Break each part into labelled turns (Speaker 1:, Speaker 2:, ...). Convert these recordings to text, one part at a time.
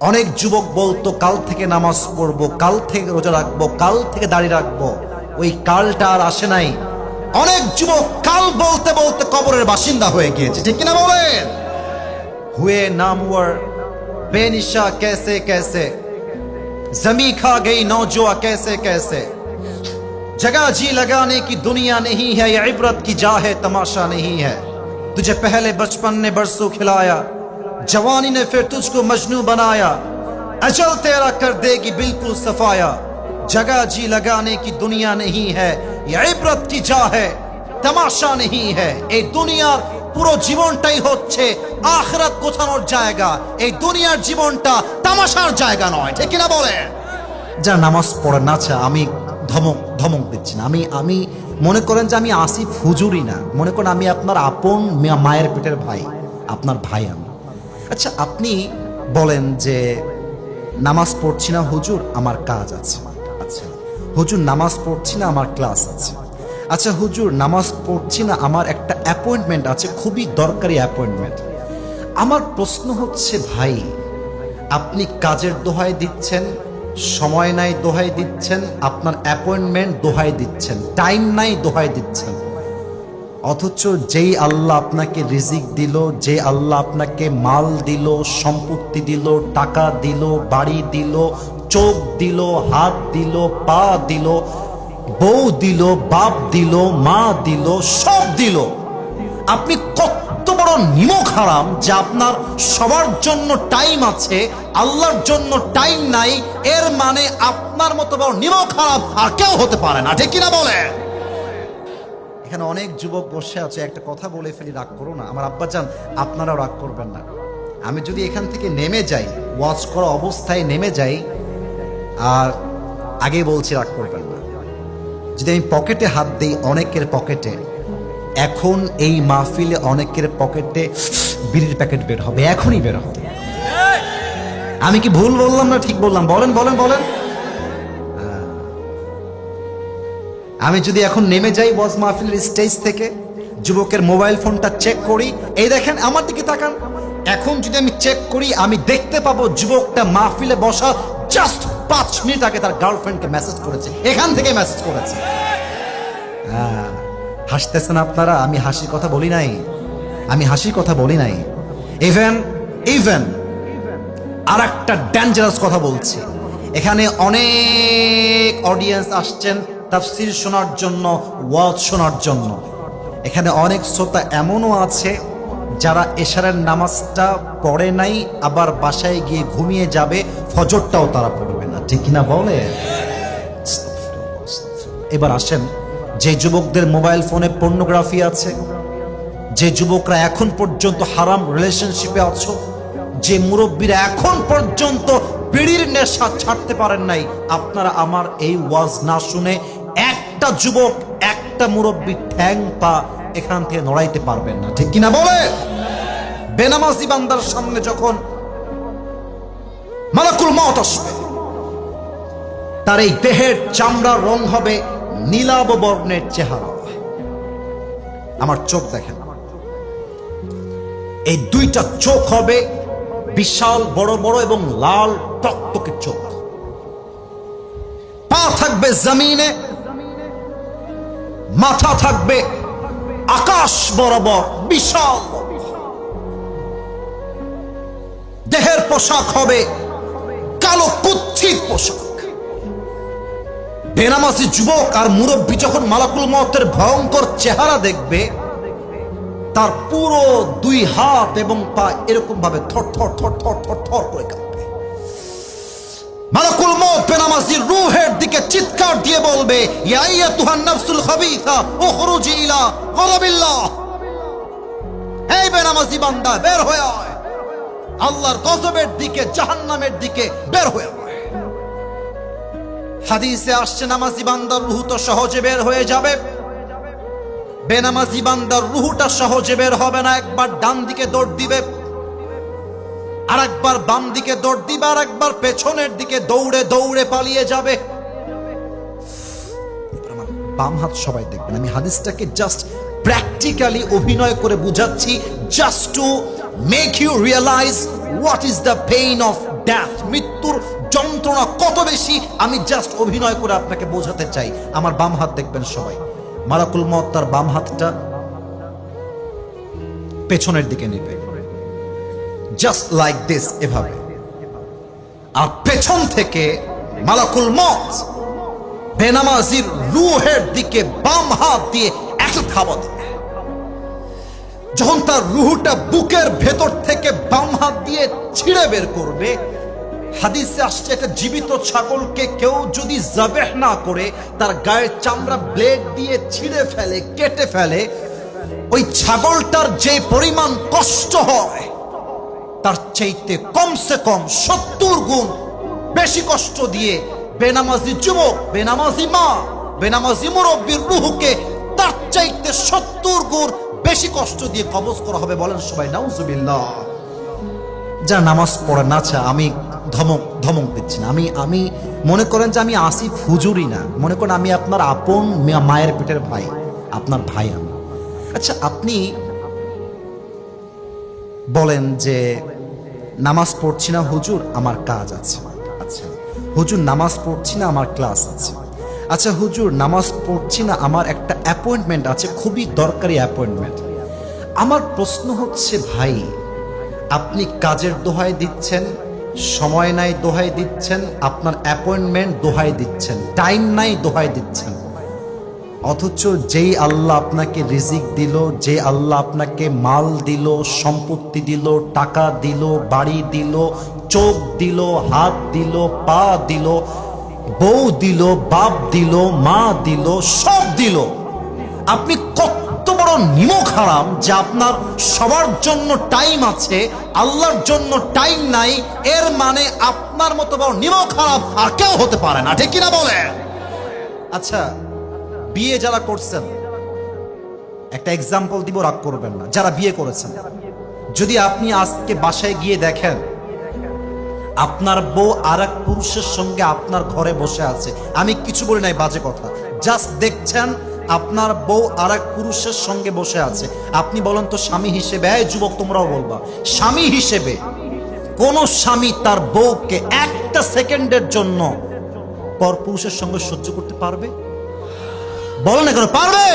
Speaker 1: অনেক যুবক বলতো কাল থেকে নামাজ পড়বো কাল থেকে রোজা রাখবো কাল থেকে দাড়ি রাখবো ওই কালটা আর আসে নাই অনেক যুবক কাল বলতে বলতে কবরের বাসিন্দা হয়ে গিয়েছে ঠিক কিনা বলেন हुए नामवर बेनिशा कैसे कैसे जमी खा गई नौजुआ कैसे कैसे जगह जी लगाने की दुनिया नहीं है ये इबरत की जा है तमाशा नहीं है तुझे पहले बचपन ने बरसों खिलाया जवानी ने फिर तुझको मजनू बनाया अजल तेरा कर देगी बिल्कुल सफाया जगह जी लगाने की दुनिया नहीं है ये इबरत की जा है তামাশা নেহি হ্যায় এই দুনিয়ার পুরো জীবনটাই হচ্ছে আখরাত গোছানোর জায়গা এই দুনিয়ার জীবনটা তামাশার জায়গা নয় ঠিক কিনা বলে যা নামাজ পড়ে না আচ্ছা আমি ধমক ধমক দিচ্ছি না আমি আমি মনে করেন যে আমি আসিফ হুজুরই না মনে করেন আমি আপনার আপন মা- মায়ের পেটের ভাই আপনার ভাই আমি আচ্ছা আপনি বলেন যে নামাজ পড়ছি না, হুজুর, আমার কাজ আছে। আচ্ছা হুজুর, নামাজ পড়ছি না, আমার ক্লাস আছে। আচ্ছা হুজুর, নামাজ পড়ছি না, আমার একটা অ্যাপয়েন্টমেন্ট আছে, খুবই দরকারি অ্যাপয়েন্টমেন্ট। আমার প্রশ্ন হচ্ছে, ভাই, আপনি কাজের দোহাই দিচ্ছেন, সময় নাই দোহাই দিচ্ছেন, আপনার অ্যাপয়েন্টমেন্ট দোহাই দিচ্ছেন, টাইম নাই দোহাই দিচ্ছেন। অথচ যেই আল্লাহ আপনাকে রিজিক দিল যে আল্লাহ আপনাকে মাল দিল, সম্পত্তি দিল, টাকা দিল, বাড়ি দিল, চোখ দিল, হাত দিল, পা দিল, বউ দিল, বাপ দিল, মা দিল, সব দিল। আপনি কত বড় নিমক হারাম যে আপনার সবার জন্য টাইম আছে, আল্লাহর জন্য টাইম নাই, এর মানে আপনার মতো বড় নিমক হারাম আর কেউ হতে পারে না। ঠিক কিনা বলে এখানে অনেক যুবক বসে আছে, একটা কথা বলে ফেলি, রাগ করো না। আমার আব্বা যান, আপনারাও রাগ করবেন না। আমি যদি এখান থেকে নেমে যাই ওয়াচ করা অবস্থায় নেমে যাই, আর আগে বলছি রাগ করবেন না। যদি আমি পকেটে হাত দিই, অনেকের পকেটে, এখন এই মাহফিলে অনেকের পকেটে বিড়ির প্যাকেট বের হবে, এখনই বের হবে। আমি কি ভুল বললাম না ঠিক বললাম? বলেন বলেন বলেন। আমি যদি এখন নেমে যাই বস মাহফিলের স্টেজ থেকে যুবকের মোবাইল ফোনটা চেক করি এই দেখেন আমার দিকে তাকান। এখন যদি আমি চেক করি আমি দেখতে পাবো যুবকটা মাহফিলে বসা জাস্ট পাঁচ মিনিট আগে তার গার্লফ্রেন্ডকে মেসেজ করেছে। এখান থেকে মেসেজ করেছে। হ্যাঁ, হাসতেছেন আপনারা আমি হাসির কথা বলি নাই। আমি হাসির কথা বলি নাই। ইভেন ইভেন আর একটা ডেঞ্জারাস কথা বলছি। এখানে অনেক অডিয়েন্স আসছেন তাফসির শোনার জন্য, ওয়াজ শোনার জন্য। এখানে অনেক শ্রোতা এমনও আছে যারা এশারের নামাজটা পড়ে নাই, আবার বাসায় গিয়ে ঘুমিয়ে যাবে, ফজরটাও তারা পড়বে না। ঠিক না বলে? এবার আসেন, যে যুবকদের মোবাইল ফোনে পর্নোগ্রাফি আছে, যে যুবকরা এখন পর্যন্ত হারাম রিলেশনশিপে আছো, যে মুরব্বীরা এখন পর্যন্ত বিড়ির নেশা ছাড়তে পারেন নাই, আপনারা আমার এই ওয়াজ না শুনে একটা যুবক, একটা মুরব্বী ঠ্যাং পা এখান থেকে নড়াইতে পারবেন না। ঠিক কিনা বলে? বেনামাজি বান্দার সামনে যখন মালাকুল মত আসবে, তার এই দেহের চামড়ার রং হবে নীলাব বর্ণের চেহারা। আমার চোখ দেখেন। এই দুইটা চোখ হবে বিশাল, বড় বড় এবং লাল, টকটকে চোখ। পা থাকবে জমিনে মাথা থাকবে, আকাশ বরাবর বিশাল। দেহের পোশাক হবে কালো কুচ্ছিত পোশাক। বেনামাসি যুবক আর মুরব্বী যখন মালাকুল মতের ভয়ঙ্কর চেহারা দেখবে, তার পুরো দুই হাত এবং পা এরকম ভাবে থর থর থর থর থর থর করে কাঁপবে মালাকুল মত বেনামাজির রুহের দিকে চিৎকার দিয়ে বলবে আইয়াতুহান নাফসুল উখরুজি ইলা এই বেনামাজি বান্দা, বের হয়ে আয়। আল্লাহর গজবের দিকে, জাহান্নামের দিকে বের হয়ে আয়। হাদিসে আসছে, নামাজি বান্দার রুহু তো সহজে বের হয়ে যাবে। বেনামাজি বান্দার রুহুটা সহজে বের হবে না, একবার ডান দিকে দৌড় দিবে। আর একবার বাম দিকে দৌড় দিবে আর একবার পেছনের দিকে দৌড়ে দৌড়ে পালিয়ে যাবে। বাম হাত সবাই দেখবেন। আমি হাদিসটাকে জাস্ট প্র্যাকটিক্যালি অভিনয় করে বুঝাচ্ছি just to make you realise what is the pain of death মৃত্যুর যন্ত্রণা কত বেশি, আমি জাস্ট অভিনয় করে আপনাকে বোঝাতে চাই। আমার বাম হাত দেখবেন সবাই। মালাকুল মত তার বাম হাতটা পেছনের দিকে নেবে। জাস্ট লাইক দিস এভাবে। আর পেছন থেকে মালাকুল মত বেনামাজির রুহের দিকে বাম হাত দিয়ে একটা থাবা দেবে যখন তার রুহুটা বুকের ভেতর থেকে বাম হাত দিয়ে ছিঁড়ে বের করবে, হাদিসে আসছে একটা জীবিত ছাগলকে কেউ যদি জাবেহ না করে, তার গায়ের চামড়া ব্লেড দিয়ে ছিঁড়ে ফেলে, কেটে ফেলে, ওই ছাগলটার যে পরিমাণ কষ্ট হয় তার চাইতে কমসে কম সত্তর গুণ বেশি কষ্ট দিয়ে বেনামাজি যুবক, বেনামাজি মা, বেনামাজি মুরব্বীর রুহুকে তার চাইতে সত্তর গুণ বেশি কষ্ট দিয়ে কবজ করা হবে বলেন সবাই, নাউজুবিল্লাহ। যারা নামাজ পড়ে না চা আমি ধমক ধমক দিচ্ছি না। আমি আমি মনে করেন যে আমি আসিফ হুজুরি না। মনে করেন আমি আপনার আপন মায়ের পেটের ভাই, আপনার ভাই আমি। আচ্ছা আপনি বলেন যে, নামাজ পড়ছি না, হুজুর, আমার কাজ আছে। আচ্ছা হুজুর, নামাজ পড়ছি না, আমার ক্লাস আছে। আচ্ছা হুজুর, নামাজ পড়ছি না, আমার একটা অ্যাপয়েন্টমেন্ট আছে, খুবই দরকারি অ্যাপয়েন্টমেন্ট। আমার প্রশ্ন হচ্ছে, ভাই, আপনি কাজের দোহাই দিচ্ছেন, সময় নাই দোহাই দিচ্ছেন, আপনার অ্যাপয়েন্টমেন্ট দোহাই দিচ্ছেন, টাইম নাই দোহাই দিচ্ছেন। অথচ যেই আল্লাহ আপনাকে রিজিক দিল যে আল্লাহ আপনাকে মাল দিল, সম্পত্তি দিল, টাকা দিল, বাড়ি দিল, চোখ দিল, হাত দিল, পা দিল, বউ দিল, বাপ দিল, মা দিল, সব দিল। আপনি কত বড় নিমক হারাম যে আপনার সবার জন্য টাইম আছে, আল্লাহর জন্য টাইম নাই, এর মানে আপনার মতো বড় নিমক হারাম আর কেউ হতে পারে না। ঠিক কিনা বলে আচ্ছা বিয়ে যারা করছেন, একটা এক্সাম্পল দিব, রাগ করবেন না। যারা বিয়ে করেছেন। যদি আপনি আজকে বাসায় গিয়ে দেখেন, আপনার বউ আর এক পুরুষের সঙ্গে আপনার ঘরে বসে আছে। আমি কিছু বলি নাই, বাজে কথা। জাস্ট দেখছেন, আপনার বউ আর এক পুরুষের সঙ্গে বসে আছে। আপনি বলেন তো, স্বামী হিসেবে, এই যুবক, তোমরাও বলবা। স্বামী হিসেবে, কোন স্বামী তার বউকে একটা সেকেন্ডের জন্য পর পুরুষের সঙ্গে সহ্য করতে পারবে? বলো না কেন, পারবে?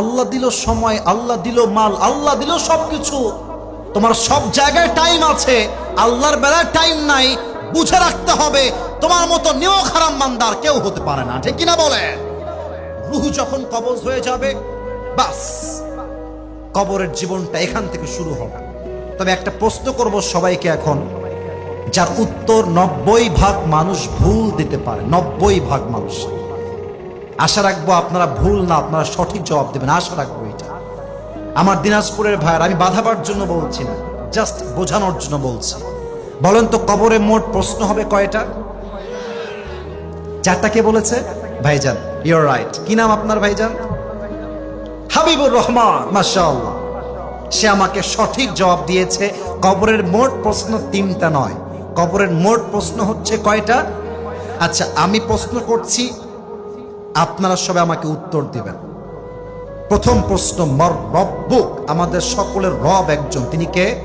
Speaker 1: আল্লাহ দিল সময়, আল্লাহ দিল মাল, আল্লাহ দিল সবকিছু। তোমার সব জায়গায় টাইম আছে, আল্লাহর বেলায় টাইম নাই, বুঝে রাখতে হবে, তোমার মতো নিয় খারাপ মান্দার কেউ হতে পারে না, ঠিক কিনা বলে রুহু যখন কবজ হয়ে যাবে, বাস, কবরের জীবনটা এখান থেকে শুরু হবে। তবে একটা প্রশ্ন করব সবাইকে এখন, যার উত্তর নব্বই ভাগ মানুষ ভুল দিতে পারে, নব্বই ভাগ মানুষ। আশা রাখব আপনারা ভুল না, আপনারা সঠিক জবাব দেবেন, আশা রাখব এটা। আমার দিনাজপুরের ভাইয়ের, আমি বাধাবার জন্য বলছি না জাস্ট বোঝানোর জন্য বলছি। বলেন তো, কবরে মোট প্রশ্ন হবে কয়টা? চারটা কে বলেছে? ভাইজান ইউর রাইট কি নাম আপনার ভাইজান? হাবিবুর রহমান, মাশাআল্লাহ। সে আমাকে সঠিক জবাব দিয়েছে, কবরের মোট প্রশ্ন তিনটা নয়। কবরের মোট প্রশ্ন হচ্ছে কয়টা? আচ্ছা আমি প্রশ্ন করছি আপনারা সবাই আমাকে উত্তর দিবেন। প্রথম প্রশ্ন, মর রব্বুক আমাদের সকলের রব একজন। তিনি কে?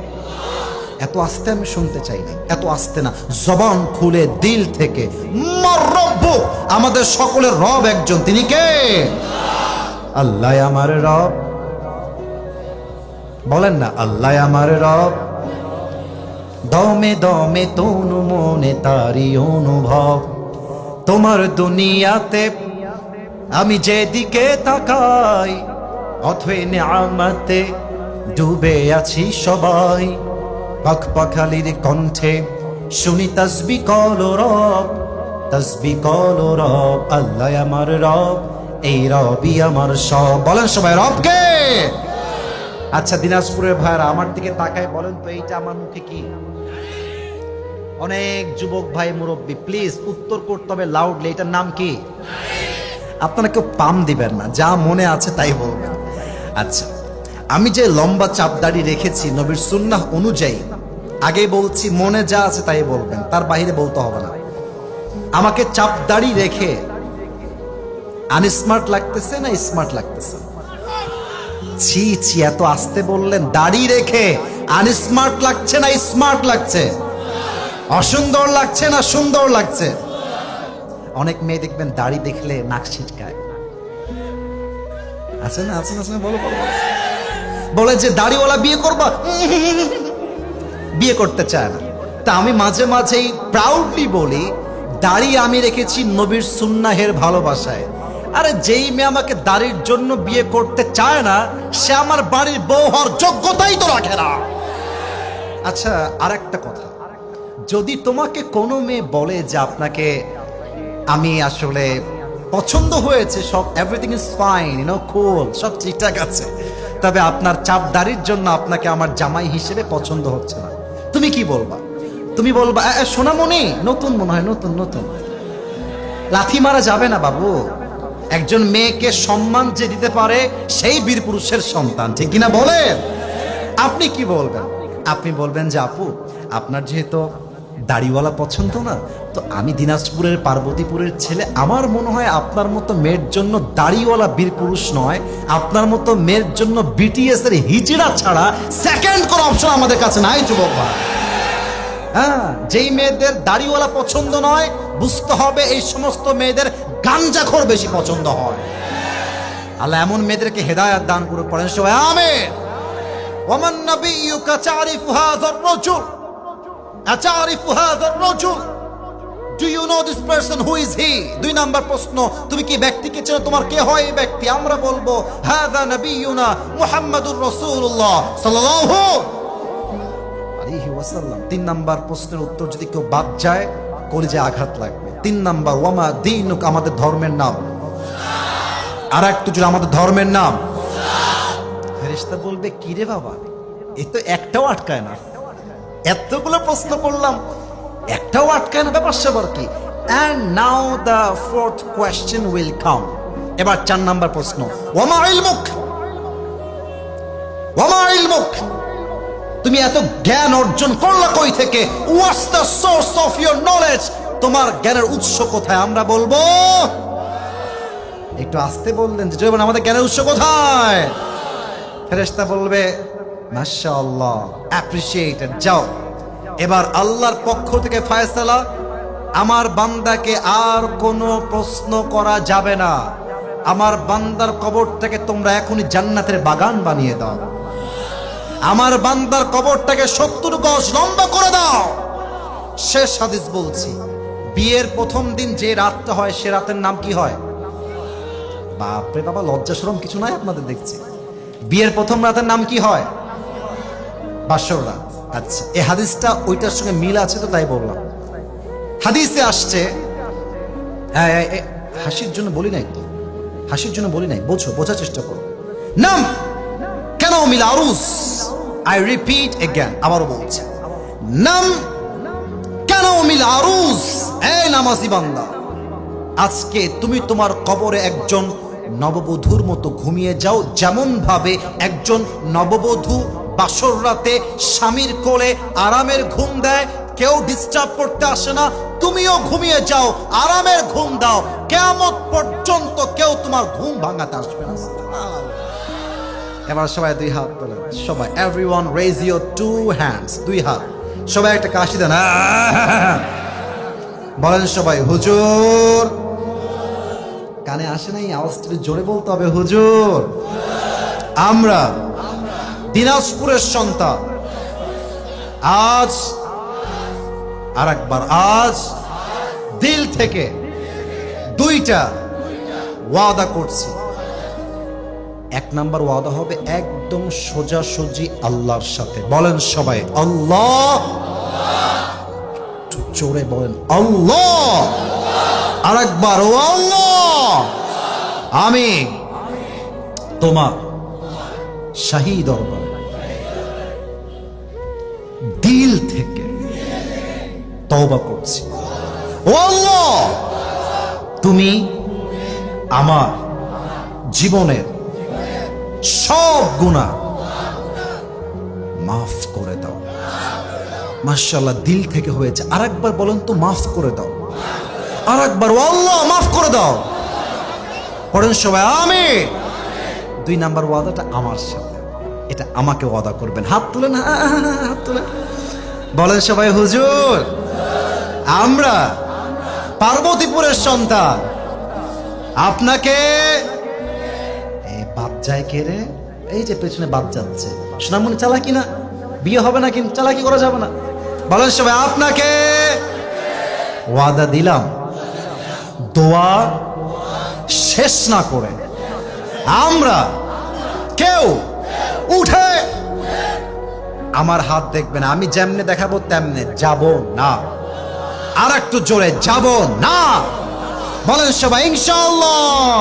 Speaker 1: এত আস্তে আমি শুনতে চাই না এত আস্তে না। জবান খুলে দিল থেকে, মর রব্বুক আমাদের সকলের রব একজন। তিনি কে? আল্লাহ আমার রব। বলেন না, আল্লাহ আমার রব। দমে দমে তনু মনে তারি অনুভব। তোমার দুনিয়াতে আমি যেদিকে তাকাই, অথই আমাতে ডুবে আছি সবাই। পাখ পাখালির কণ্ঠে শুনি তসবি কল রব, তসবি কল রব, আল্লাহ আমার রব, এই রবি আমার সব। বলেন সবাই, রবকে? আচ্ছা দিনাজপুরের ভাইরা আমার দিকে তাকায় বলেন তো, এইটা আমার মুখে কি? অনেক যুবক ভাই, মুরব্বী প্লিজ উত্তর করতে হবে লাউডলি এটার নাম কি? আপনারা কেউ পাম দিবেন না, যা মনে আছে তাই বলবেন আচ্ছা আমি যে লম্বা চাপ দাড়ি রেখেছি নবীর সুন্নাহ অনুযায়ী, আগে বলছি মনে যা আছে তাই বলবেন, তার বাইরে বলতে হবে না। আমাকে চাপ দাড়ি রেখে আনস্মার্ট লাগতেছে না স্মার্ট লাগতেছে? ছি ছি, এত আসতে বললেন, দাড়ি রেখে আনস্মার্ট লাগছে না স্মার্ট লাগছে? অসুন্দর লাগছে না সুন্দর লাগছে? অনেক মেয়ে দেখবেন দাড়ি দেখলে নাক ছিটকায়। আছে না আছে না, আছে বলো বলো বলো। যে, দাড়িওয়ালা বিয়ে করবা? বিয়ে করতে চায় না। তা আমি মাঝে মাঝেই প্রাউডলি বলি, দাড়ি আমি রেখেছি নবীর সুন্নাহের ভালোবাসায়। আরে, যেই মেয়ে আমাকে দাড়ির জন্য বিয়ে করতে চায় না, সে আমার বাড়ির বউ হওয়ার যোগ্যতাই তো রাখে না। আচ্ছা আর একটা কথা। যদি তোমাকে কোনো মেয়ে বলে যে আপনাকে আমি আসলে পছন্দ হয়েছে সব everything is fine you know cool সব ঠিকঠাক আছে। তবে আপনার চাপ দাড়ির জন্য আপনাকে আমার জামাই হিসেবে পছন্দ হচ্ছে না। তুমি কি বলবা? তুমি বলবা "এ, এ, সোনামণি নতুন মনে হয় নতুন নতুন। লাথি মারা যাবে না বাবু। একজন মেয়েকে সম্মান যে দিতে পারে সেই বীর পুরুষের সন্তান ঠিক কিনা বলেন? আপনি কি বলবেন? আপনি বলবেন যে আপু আপনার যেহেতু দাড়িওয়ালা পছন্দ না তো আমি দিনাজপুরের পার্বতীপুরের ছেলে। আমার মনে হয় আপনার মতো মেয়ের জন্য দাড়িওয়ালা বীর পুরুষ নয়। আপনার মতো মেয়ের জন্য বিটিএস এর হিজড়া ছাড়া সেকেন্ড কোনো অপশন আমাদের কাছে নাই, যুবক ভাই। হ্যাঁ যেই মেয়েদের দাড়িওয়ালা পছন্দ নয়, বুঝতে হবে এই সমস্ত মেয়েদের গাঞ্জাখোর বেশি পছন্দ হয়। আল্লাহ এমন মেয়েদেরকে হেদায়াত দান করে পড়েন সবাই, আমেন। ওমান নাবিয়্যুকা তারিফু হাযার রাজুল। আতারিফু হাযার রাজুল। Do you know this person who is he দুই নাম্বার প্রশ্ন, তুমি কি ব্যক্তিকে চেনো? তোমার কে হয় এই ব্যক্তি? আমরা বলব, হাযা নাবিয়ুনা মুহাম্মাদুর রাসূলুল্লাহ সাল্লাল্লাহু আলাইহি ওয়াসাল্লাম। তিন নাম্বার প্রশ্নের উত্তর, যদি কেউ বাদ যায়, কলিজে আঘাত লাগবে। তিন নাম্বার, ওয়ামা দিনুক? আমাদের ধর্মের নাম। আর একটু জুড়ে আমাদের ধর্মের নাম। ফেরেশতা বলবে কি রে বাবা? এ তো একটাও আটকায় না। এতগুলো প্রশ্ন করলাম। একটাও আটকায় ব্যাপার স্যাপার কি? And now the fourth question will come এবার চার নাম্বার প্রশ্ন। ওয়ামা ইলমুক ওয়ামা ইলমুক তুমি এত জ্ঞান অর্জন করলা কই থেকে? What's the source of your knowledge তোমার জ্ঞানের উৎস কোথায়? আমরা বলব, একটু আসতে বললেন যে আমাদের জ্ঞানের উৎস কোথায়? ফেরেশতা বলবে, মাশাআল্লাহ অ্যাপ্রিশিয়েটেড যাও। এবার আল্লাহর পক্ষ থেকে ফায়সালা, আমার বান্দাকে আর কোনো প্রশ্ন করা যাবে না। আমার বান্দার কবরটাকে তোমরা এখনই জান্নাতের বাগান বানিয়ে দাও। আমার বান্দার কবরটাকে সত্তর গজ লম্বা করে দাও। শেষ হাদিস বলছি, বিয়ের প্রথম দিন যে রাতটা হয়, সে রাতের নাম কি হয়? বাপরে বাবা লজ্জা শরম কিছু নাই আপনাদের দেখছি। বিয়ের প্রথম রাতের নাম কি হয়? বাসর রাত। আচ্ছা এই হাদিসটা ওইটার সঙ্গে মিল আছে তো তাই বললাম। হাদিসে আসছে হ্যাঁ, হাসির জন্য বলি নাই তো। হাসির জন্য বলি নাই বোঝো বোঝার চেষ্টা করো। নাম কেন মিল আরুস? আই রিপিট এগেন আবারও বলছি। নাম কেন মিল আরুস? এই নামাজি বান্দা আজকে তুমি তোমার কবরে একজন নববধূর মতো ঘুমিয়ে যাও যেমন ভাবে একজন নববধূ বাসর রাতে স্বামীর কোলে আরামের ঘুম দেয়, কেউ ডিস্টার্ব করতে আসে না, তুমিও ঘুমিয়ে যাও, আরামের ঘুম দাও কেমন পর্যন্ত কেউ তোমার ঘুম ভাঙাতে আসবে না। এবার সবাই দুই হাত তোলেন। সবাই everyone raise your two hands দুই হাত। সবাই একটা কাশি দেন! বলেন সবাই, হুজুর। কানে আসে নাই, আওয়াজটা জোরে বলতে হবে, হুজুর। আমরা দিনাজপুরের সন্তান। আজ আর একবার আজ দিল থেকে দুইটা ওয়াদা করছি। এক নাম্বার ওয়াদা হবে একদম সোজাসুজি আল্লাহর সাথে। বলেন সবাই, আল্লাহ। জোরে বলেন, আল্লাহ। আর একবার ও আল্লাহ। আমি তোমার শাহী দরবার। দিল থেকে তওবা করছি। ও আল্লাহ, তুমি আমার জীবনের সব গুণা মাফ করে দাও। মার্শাল্লাহ দিল থেকে হয়েছে। আর একবার বলেন তো, মাফ করে দাও। আর একবার আল্লাহ, মাফ করে দাও। পড়েন সবাই আমি দুই নাম্বার ওয়াদাটা আমার সাথে। এটা আমাকে ওয়াদা করবেন। হাত তুলেন হাত তুলেন বলেন সবাই, হুজুর, আমরা পার্বতীপুরের সন্তান। আপনাকে এ বাপ যায় কে রে? এই যে পেছনে বাপ যাচ্ছে। সোনামণি চালাকি না বিয়ে হবে না কিন্তু চালাকি করা যাবে না। বলেন সবাই, আপনাকে ওয়াদা দিলাম। দোয়া শেষ না করে আমরা কেউ উঠে আমার হাত দেখবেন আমি যেমনে দেখাবো, তেমনে যাব না। আর একটু জোরে, যাব না। বলেন সবাই ইনশাল্লাহ